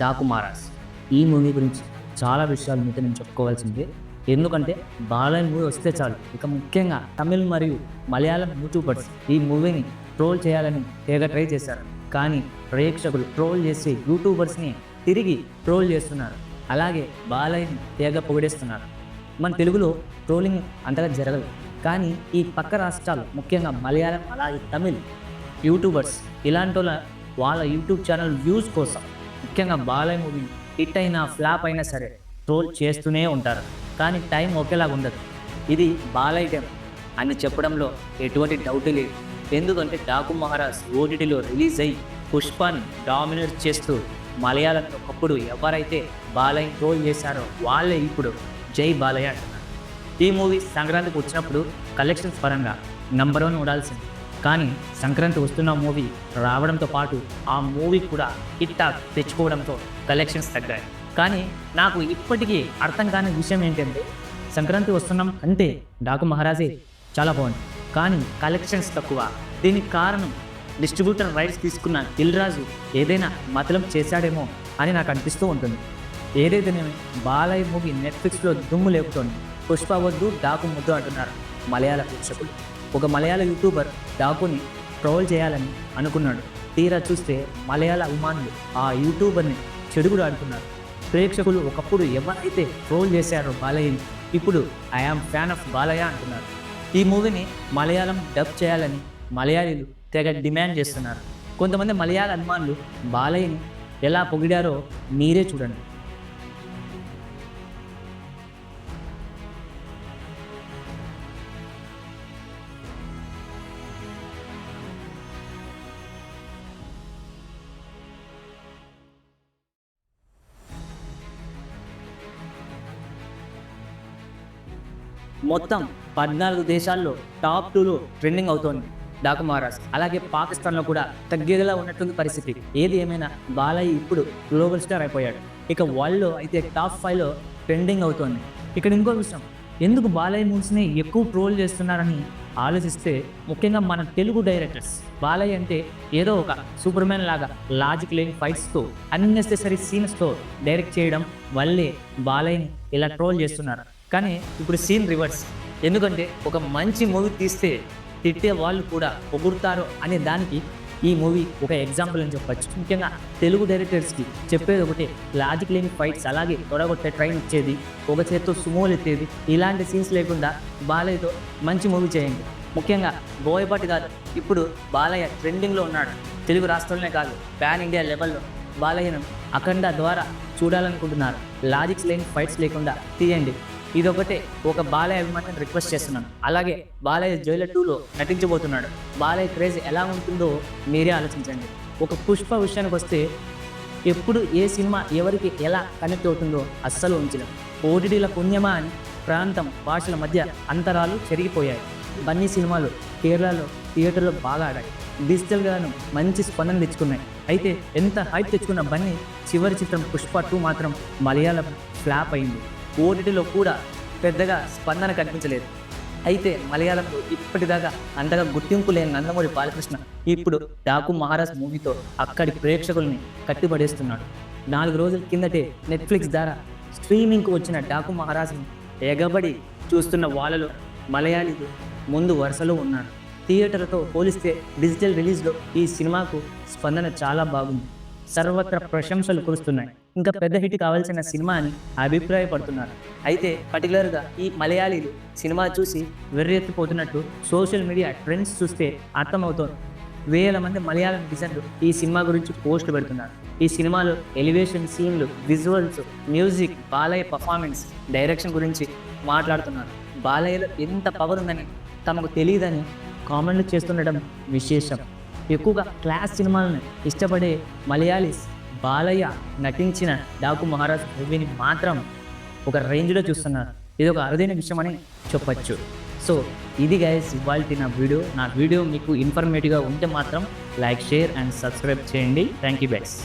డాకు మారాస్ ఈ మూవీ గురించి చాలా విషయాలు మీతో నేను చెప్పుకోవాల్సిందే. ఎందుకంటే బాలయ్య మూవీ వస్తే చాలు. ఇక ముఖ్యంగా తమిళ్ మరియు మలయాళం యూట్యూబర్స్ ఈ మూవీని ట్రోల్ చేయాలని తెగ ట్రై చేశారు. కానీ ప్రేక్షకులు ట్రోల్ చేసి యూట్యూబర్స్ని తిరిగి ట్రోల్ చేస్తున్నారు. అలాగే బాలయ్యని తెగ పొగిడేస్తున్నారు. మన తెలుగులో ట్రోలింగ్ అంతగా జరగదు. కానీ ఈ పక్క రాష్ట్రాలు ముఖ్యంగా మలయాళం అలాగే తమిళ్ యూట్యూబర్స్ ఇలాంటి వాళ్ళ వాళ్ళ యూట్యూబ్ ఛానల్ వ్యూస్ కోసం ముఖ్యంగా బాలయ్య మూవీ హిట్ అయినా ఫ్లాప్ అయినా సరే ట్రోల్ చేస్తూనే ఉంటారు. కానీ టైం ఒకేలాగా ఉండదు. ఇది బాలయ్య టైం అని చెప్పడంలో ఎటువంటి డౌట్ లేదు. ఎందుకంటే డాకు మహారాజ్ ఓటీటీలో రిలీజ్ అయ్యి పుష్పాన్ని డామినేట్ చేస్తూ మలయాళంలో ఒకప్పుడు ఎవరైతే బాలయ్య ట్రోల్ చేశారో వాళ్ళే ఇప్పుడు జై బాలయ్య అంటున్నారు. ఈ మూవీ సంక్రాంతికి వచ్చినప్పుడు కలెక్షన్స్ పరంగా నంబర్ వన్ ఉండాల్సింది. కానీ సంక్రాంతి వస్తున్న మూవీ రావడంతో పాటు ఆ మూవీ కూడా హిట్ టాక్ తెచ్చుకోవడంతో కలెక్షన్స్ తగ్గాయి. కానీ నాకు ఇప్పటికీ అర్థం కాని విషయం ఏంటంటే సంక్రాంతి వస్తున్నాం అంటే డాకు మహారాజే చాలా బాగుంది. కానీ కలెక్షన్స్ తక్కువ. దీనికి కారణం డిస్ట్రిబ్యూటర్ రైట్స్ తీసుకున్న దిల్రాజు ఏదైనా మతలం చేశాడేమో అని నాకు అనిపిస్తూ ఉంటుంది. ఏదైతేనేమి బాలయ్య మూవీ నెట్ఫ్లిక్స్లో దుమ్ము లేపుతోంది పుష్ప వద్దు డాకు ముద్దు అంటున్నారు మలయాళ ప్రేక్షకులు. ఒక మలయాళ యూట్యూబర్ డాకుని ట్రోల్ చేయాలని అనుకున్నాడు. తీరా చూస్తే మలయాళ అభిమానులు ఆ యూట్యూబర్ని చెడుగుడు ఆడుకున్నారు ప్రేక్షకులు ఒకప్పుడు ఎవరైతే ట్రోల్ చేశారో బాలయ్యని ఇప్పుడు ఐఆమ్ ఫ్యాన్ ఆఫ్ బాలయ్య అంటున్నారు. ఈ మూవీని మలయాళం డబ్ చేయాలని మలయాళీలు తెగ డిమాండ్ చేస్తున్నారు. కొంతమంది మలయాళ అభిమానులు బాలయ్యని ఎలా పొగిడారో మీరే చూడండి. మొత్తం పద్నాలుగు దేశాల్లో టాప్ టూలో ట్రెండింగ్ అవుతోంది. డాకు మహారాజ్ అలాగే పాకిస్తాన్లో కూడా తగ్గేదిలా ఉన్నట్టుంది పరిస్థితి. ఏది ఏమైనా బాలయ్య ఇప్పుడు గ్లోబల్ స్టార్ అయిపోయాడు. ఇక వరల్డ్లో అయితే టాప్ ఫైవ్లో ట్రెండింగ్ అవుతోంది. ఇక్కడ ఇంకో విషయం ఎందుకు బాలయ్య మూవీస్ని ఎక్కువ ట్రోల్ చేస్తున్నారని ఆలోచిస్తే ముఖ్యంగా మన తెలుగు డైరెక్టర్స్. బాలయ్య అంటే ఏదో ఒక సూపర్ మ్యాన్ లాగా లాజిక్ లేని ఫైట్స్తో అన్నెసెసరీ సీన్స్తో డైరెక్ట్ చేయడం వల్లే బాలయ్యని ఇలా ట్రోల్ చేస్తున్నారు. కానీ ఇప్పుడు సీన్ రివర్స్. ఎందుకంటే ఒక మంచి మూవీ తీస్తే తిట్టే వాళ్ళు కూడా పొగుడుతారు అనే దానికి ఈ మూవీ ఒక ఎగ్జాంపుల్ అని చెప్పొచ్చు. ముఖ్యంగా తెలుగు డైరెక్టర్స్కి చెప్పేది ఒకటి లాజిక్ లేని ఫైట్స్ అలాగే తొడగొట్టే ట్రైన్ ఇచ్చేది ఒక చేత్తో సుమోలు ఎత్తేది ఇలాంటి సీన్స్ లేకుండా బాలయ్యతో మంచి మూవీ చేయండి. ముఖ్యంగా బోయపాటి కాదు ఇప్పుడు బాలయ్య ట్రెండింగ్లో ఉన్నాడు. తెలుగు రాష్ట్రంలోనే కాదు పాన్ ఇండియా లెవెల్లో బాలయ్యను అఖండ ద్వారా చూడాలనుకుంటున్నారు. లాజిక్స్ లేని ఫైట్స్ లేకుండా తీయండి. ఇదొకటే. ఒక బాలయ్య అభిమానిని రిక్వెస్ట్ చేస్తున్నాను. అలాగే బాలయ్య జైలర్ టూలో నటించబోతున్నాడు. బాలయ్య క్రేజ్ ఎలా ఉంటుందో మీరే ఆలోచించండి. ఒక పుష్ప విషయానికి వస్తే ఎప్పుడు ఏ సినిమా ఎవరికి ఎలా కనెక్ట్ అవుతుందో అస్సలు ఉంచడం ఓటీటీల పుణ్యమా అని ప్రాంతం భాషల మధ్య అంతరాలు చెరిగిపోయాయి. బన్నీ సినిమాలు కేరళలో థియేటర్లో బాగా ఆడాయి. డిజిటల్గాను మంచి స్పందన తెచ్చుకున్నాయి. అయితే ఎంత హైప్ తెచ్చుకున్న బన్నీ చివరి చిత్రం పుష్ప టూ మాత్రం మలయాళం ఫ్లాప్ అయింది. ఓటీటీలో కూడా పెద్దగా స్పందన కనిపించలేదు. అయితే మలయాళంలో ఇప్పటిదాకా అంతగా గుర్తింపు లేని నందమూరి బాలకృష్ణ ఇప్పుడు డాకు మహారాజ్ మూవీతో అక్కడి ప్రేక్షకుల్ని కట్టిపడేస్తున్నాడు. నాలుగు రోజుల కిందటే నెట్ఫ్లిక్స్ ద్వారా స్ట్రీమింగ్కు వచ్చిన డాకు మహారాజ్ని ఎగబడి చూస్తున్న వాళ్ళలో మలయాళీలు ముందు వరుసలో ఉన్నారు థియేటర్తో పోలిస్తే డిజిటల్ రిలీజ్లో ఈ సినిమాకు స్పందన చాలా బాగుంది. సర్వత్ర ప్రశంసలు కురుస్తున్నాయి. ఇంకా పెద్ద హిట్ కావాల్సిన సినిమా అని అభిప్రాయపడుతున్నారు. అయితే పర్టికులర్గా ఈ మలయాళీలు సినిమా చూసి వెర్రెత్తిపోతున్నట్టు సోషల్ మీడియా ట్రెండ్స్ చూస్తే అర్థమవుతోంది. వేల మంది మలయాళం డిజైన్లు ఈ సినిమా గురించి పోస్ట్ పెడుతున్నారు. ఈ సినిమాలో ఎలివేషన్ సీన్లు visuals music Balayya performance direction గురించి మాట్లాడుతున్నారు. బాలయ్యలో ఎంత పవర్ ఉందని తమకు తెలియదని కామెంట్లు చేస్తుండడం విశేషం. ఎక్కువగా క్లాస్ సినిమాలను ఇష్టపడే మలయాళీస్ బాలయ్య నటించిన డాకు మహారాజ్ మూవీని మాత్రం ఒక రేంజ్లో చూస్తున్నారు. ఇది ఒక అరుదైన విషయం అని చెప్పచ్చు. సో ఇది గైస్ ఇవాళ నా వీడియో. నా వీడియో మీకు ఇన్ఫర్మేటివ్గా ఉంటే మాత్రం లైక్ షేర్ అండ్ సబ్స్క్రైబ్ చేయండి. Thank you guys